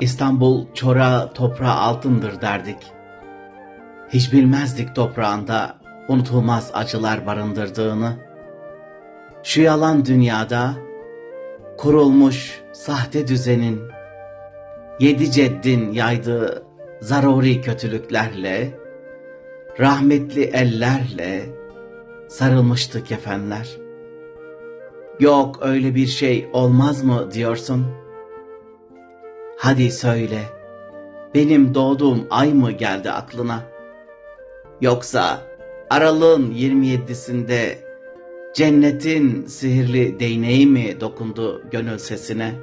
İstanbul çora toprağı altındır derdik. Hiç bilmezdik toprağında unutulmaz acılar barındırdığını. Şu yalan dünyada kurulmuş sahte düzenin, yedi ceddin yaydığı zaruri kötülüklerle, rahmetli ellerle sarılmıştı kefenler. Yok öyle bir şey olmaz mı diyorsun? Hadi söyle, benim doğduğum ay mı geldi aklına? Yoksa aralığın 27'sinde cennetin sihirli değneği mi dokundu gönül sesine?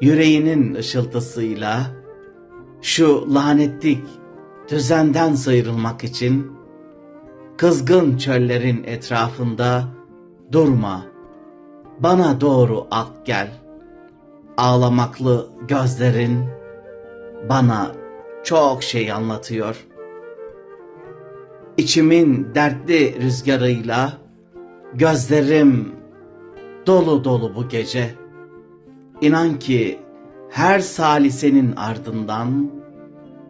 Yüreğinin ışıltısıyla şu lanetlik düzenden sıyrılmak için kızgın çöllerin etrafında durma. Bana doğru ak gel. Ağlamaklı gözlerin bana çok şey anlatıyor. İçimin dertli rüzgarıyla gözlerim dolu dolu bu gece. İnan ki her salisenin ardından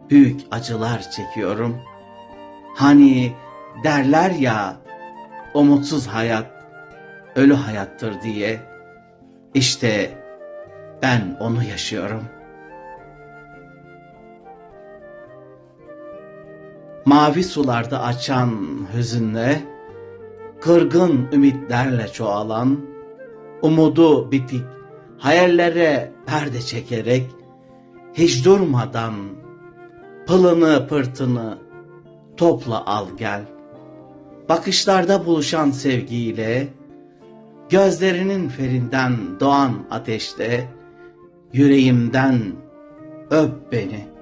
büyük acılar çekiyorum. Hani derler ya umutsuz hayat ölü hayattır diye. İşte ben onu yaşıyorum. Mavi sularda açan hüzünle, kırgın ümitlerle çoğalan, umudu bitik hayallere perde çekerek, hiç durmadan pılını pırtını topla al gel. Bakışlarda buluşan sevgiyle, gözlerinin ferinden doğan ateşte, yüreğimden öp beni.